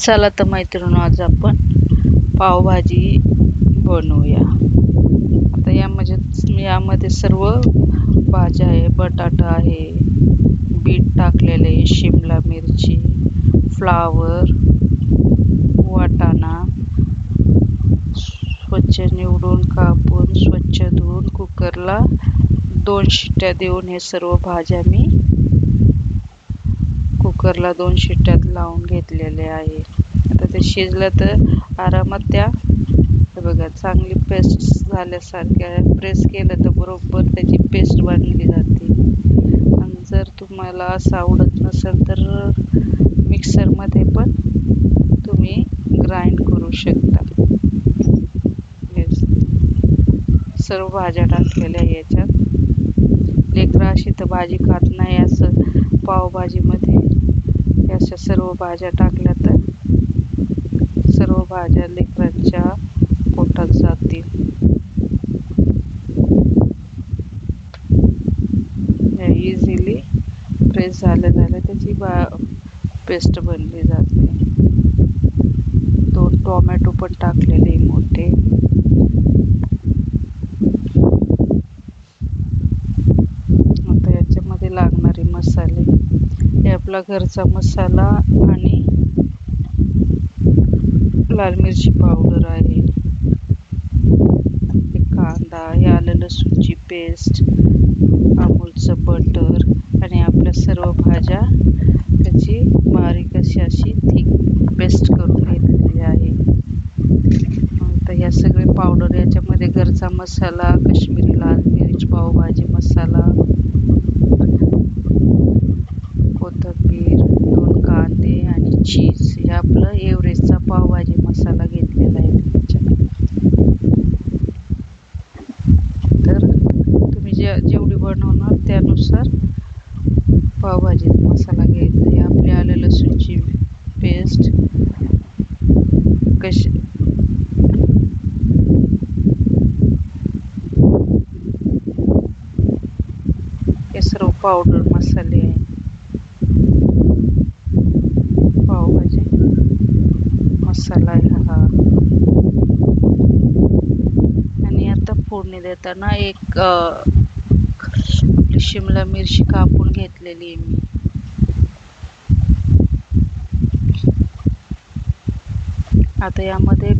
चला तर मैत्रिणी आज आपण पावभाजी बनवूया. आता यामध्ये म्हणजे यामध्ये सर्व भाज्या आहे बटाटा आहे बीट टाकलेले आहे शिमला मिरची फ्लावर वाटाणा स्वच्छ निवडून कापून स्वच्छ धुवून कुकरला दोन शिट्ट्या देऊन हे सर्व भाज्या मी कुकरला दोन शिट्ट्यात लावून घेतलेले आहे. आता ते शिजलं तर आरामात त्या बघा चांगली पेस्ट झाल्यासारख्या प्रेस केलं तर बरोबर त्याची पेस्ट बनली जाते. आणि जर तुम्हाला असं आवडत नसेल तर मिक्सरमध्ये पण तुम्ही ग्राइंड करू शकता. सर्व भाज्या टाकलेल्या याच्यात. लेकरं अशी तर भाजी खात नाही असं पावभाजीमध्ये अशा सर्व भाज्या टाकल्या तर सर्व भाज्या लेकरांच्या पोटात जातील. इझिली प्रेस झालं झालं त्याची बा पेस्ट बनली जाते. दोन टोमॅटो पण टाकलेले मोठे आता याच्यामध्ये लागणारे मसाले हे आपला घरचा मसाला आणि लाल मिरची पावडर आहे. कांदा हे आलं लसूणची पेस्ट अमूलचं बटर आणि आपल्या सर्व भाज्या त्याची बारीक अशी अशी थिक पेस्ट करून घेतलेली आहे. तर ह्या सगळे पावडर याच्यामध्ये घरचा मसाला काश्मीरी लाल मिरच पावभाजी मसाला कोथिंबीर दोन कांदे आणि चीज हे आपलं एव्हरेजचा पावभाजी मसाला घेतलेला आहे त्याच्यात तर तुम्ही जे जेवढी बनवणार त्यानुसार पावभाजीत मसाला घ्यायचा आहे. आपली आलं लसूणची पेस्ट कशी? हे सर्व पावडर मसाले आहे पावभाजी मसाला आहे हा आणि आता फोडणी देताना एक आपली शिमला मिरची कापून घेतलेली आहे मी. आता यामध्ये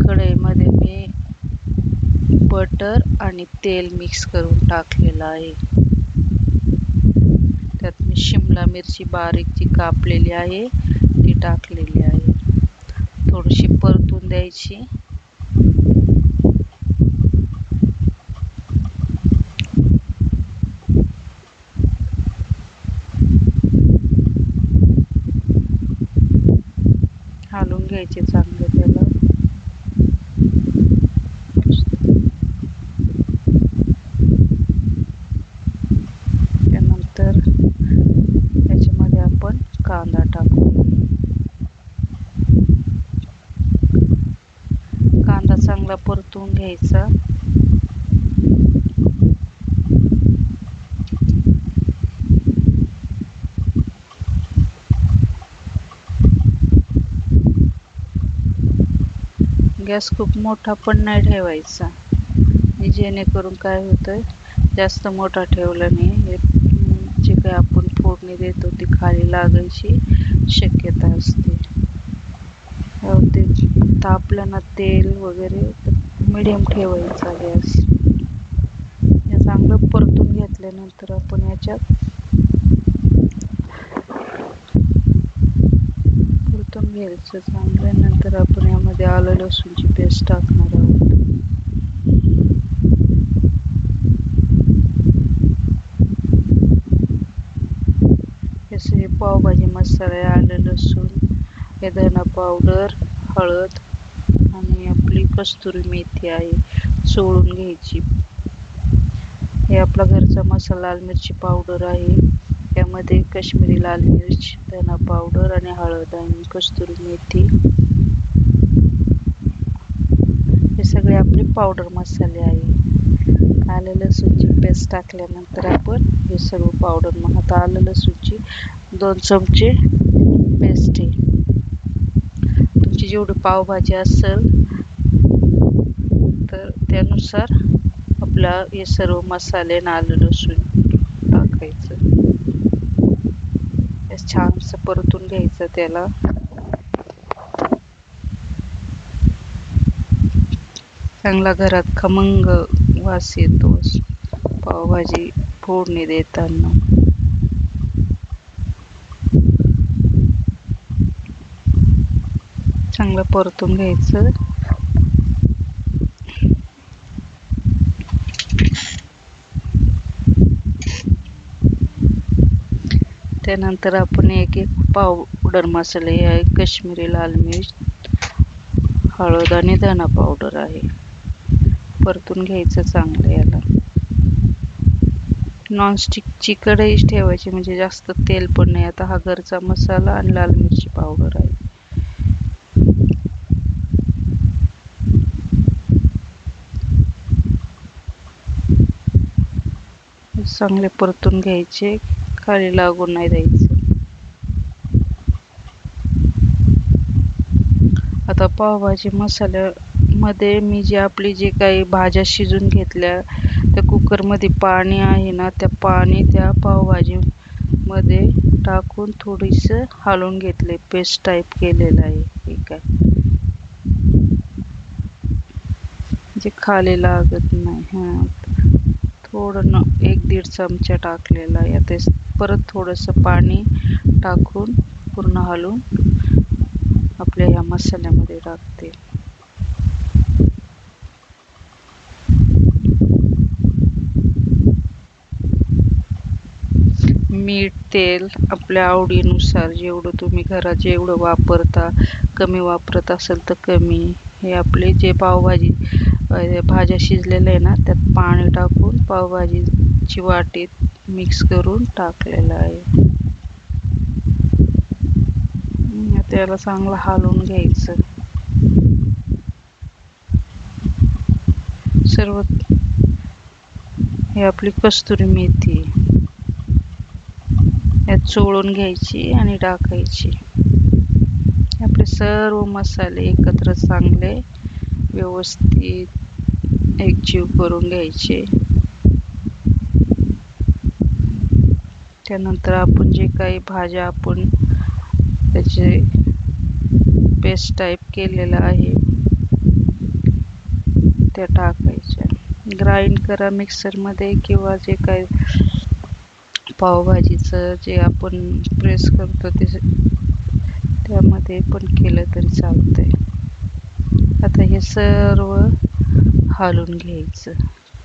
कढईमध्ये मी बटर आणि तेल मिक्स करून टाकलेलं आहे. त्यात मी शिमला मिरची बारीक जी कापलेली आहे ती टाकलेली आहे. थोडीशी परतून द्यायची. घ्यायचे चांगले त्याला. त्यानंतर त्याच्यामध्ये आपण कांदा टाकू. कांदा चांगला परतून घ्यायचा. गॅस खूप मोठा पण नाही ठेवायचा. जेणेकरून काय होतं जास्त मोठा ठेवला नाही. हे जे काही आपण फोडणी देतो ती खाली लागायची शक्यता असते. ते तापल्यानं तेल वगैरे मिडियम ठेवायचा गॅस. हे चांगलं परतून घेतल्यानंतर आपण याच्यात परतून घ्यायचं चांगलं नंतर आपण यामध्ये आलं लसूणची पेस्ट टाकणार आहोत. हे पावभाजी मसाले आलं लसूण हे धना पावडर हळद आणि आपली कस्तुरी मेथी आहे. सोडून घ्यायची. हे आपला घरचा मसाला लाल मिरची पावडर आहे. त्यामध्ये काश्मीरी लाल मिर्च धना पावडर आणि हळद आणि कस्तुरी मेथी. हे सगळे आपले पावडर मसाले आहे. आलं लसूणची पेस्ट टाकल्यानंतर आपण हे सर्व पावडर मग आता आलं लसूणची दोन चमचे पेस्ट आहे तुमची जेवढी पावभाजी असेल तर त्यानुसार आपला हे सर्व मसाले आणि आलं लसूण टाकायचं. हे छानसं परतून घ्यायचं त्याला. चांगला घरात खमंग वास येतो. पावभाजी फोडणी देताना. चांगलं परतून घ्यायचं. त्यानंतर आपण एक एक पावडर मसाले आहे कश्मीरी लाल मिर्च हळद आणि धना पावडर आहे. परतून घ्यायचं चांगलं याला. नॉनस्टिकची कढईच ठेवायची म्हणजे जास्त तेल पण नाही. आता हा घरचा मसाला आणि लाल मिरची पावडर आहे. चांगले परतून घ्यायचे. खाली लागून नाही द्यायचं. आता पावभाजी मसाल्यामध्ये मी जे आपली जे काही भाज्या शिजून घेतल्या त्या कुकरमध्ये पाणी आहे ना त्या पाणी त्या पावभाजीमध्ये टाकून थोडीसं हलवून घेतले. पेस्ट टाईप केलेलं आहे. ठीक आहे. जे खाली लागत नाही. हां. थोडं एक दीड चमचा टाकलेला आहे. आता परत थोडंसं पाणी टाकून पूर्ण हलवून आपल्या ह्या मसाल्यामध्ये टाकते. मीठ तेल आपल्या आवडीनुसार जेवढं तुम्ही घरात जेवढं वापरता कमी वापरत असेल तर कमी. हे आपले जे पावभाजी भाज्या शिजलेल्या आहे ना त्यात पाणी टाकून पावभाजीची वाटीत मिक्स करून टाकलेलं आहे. त्याला चांगलं हालवून घ्यायचं. सर्व ही आपली कस्तुरी मेथी यात चोळून घ्यायची आणि टाकायची. आपले सर्व मसाले एकत्र चांगले व्यवस्थित एकजीव करून घ्यायचे. त्यानंतर आपण जे काही भाज्या आपण त्याचे पेस्ट टाईप केलेलं आहे त्या टाकायच्या. ग्राइंड करा मिक्सरमध्ये किंवा जे काय पावभाजीचं जे आपण प्रेस करतो ते त्यामध्ये पण केलं तरी चालतंय. आता हे सर्व हालून घ्यायचं.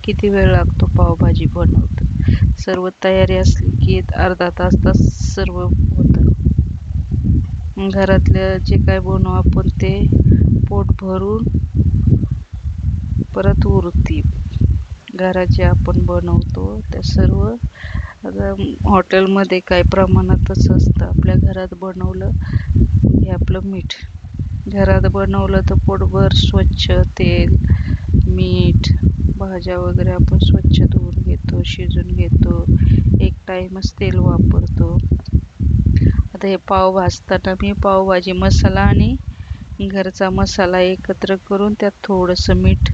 किती वेळ लागतो पावभाजी बनवतं? सर्व तयारी असली की अर्धा तास तास सर्व होतं. घरातलं जे काय बनवू आपण ते पोट भरून परत उरती. घरात जे आपण बनवतो त्या सर्व आता हॉटेलमध्ये काही प्रमाणातच असतं. आपल्या घरात बनवलं हे आपलं मीठ. घरात बनवलं तर पोटभर स्वच्छ तेल मीठ भाज्या वगैरे आपण स्वच्छ धुवून घेतो शिजून घेतो. एक टाईमच तेल वापरतो. आता हे पाव भाजताना मी पावभाजी मसाला आणि घरचा मसाला एकत्र करून त्यात थोडंसं मीठ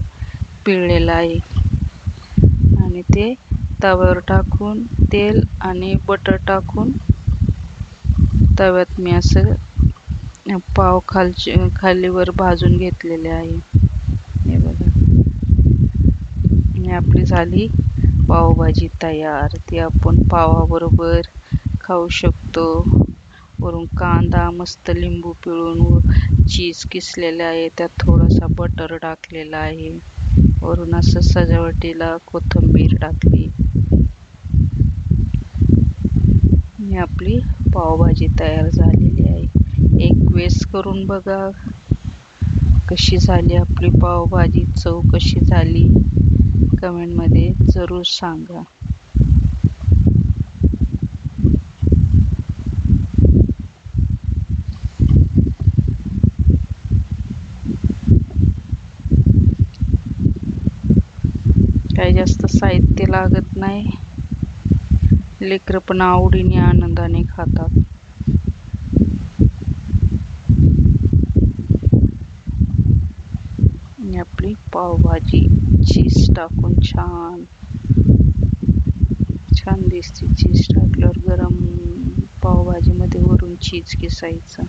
पिळलेलं आहे. आणि ते तव्यावर टाकून तेल आणि बटर टाकून तव्यात मी असं पाव खालचे खालीवर भाजून घेतलेले आहे. हे बघा. आपली झाली पावभाजी तयार. ती आपण पावाबरोबर खाऊ शकतो. वरून कांदा मस्त लिंबू पिळून चीज किसलेले आहे. त्यात थोडासा बटर टाकलेला आहे. वरून असं सजावटीला कोथिंबीर टाकली. ही आपली पावभाजी तयार झालेली एक वेस करून बघा कशी झाली आपली पावभाजी चव कशी झाली. कमेंटमध्ये जरूर सांगा. काही जास्त साहित्य लागत नाही. लेकरं पण आवडीने आनंदाने खातात. आपली पावभाजी चीज टाकून छान छान दिसते चीज टाकल्यावर गरम पावभाजीमध्ये वरून चीज किसायचं.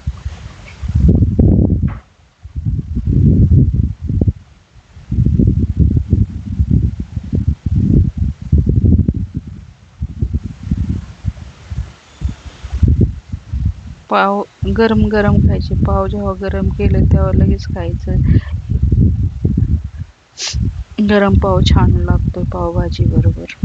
पाव गरम गरम खायचे. पाव जेव्हा गरम केले तेव्हा लगेच खायचं. गरम पाव छान लागतो पावभाजी बरोबर.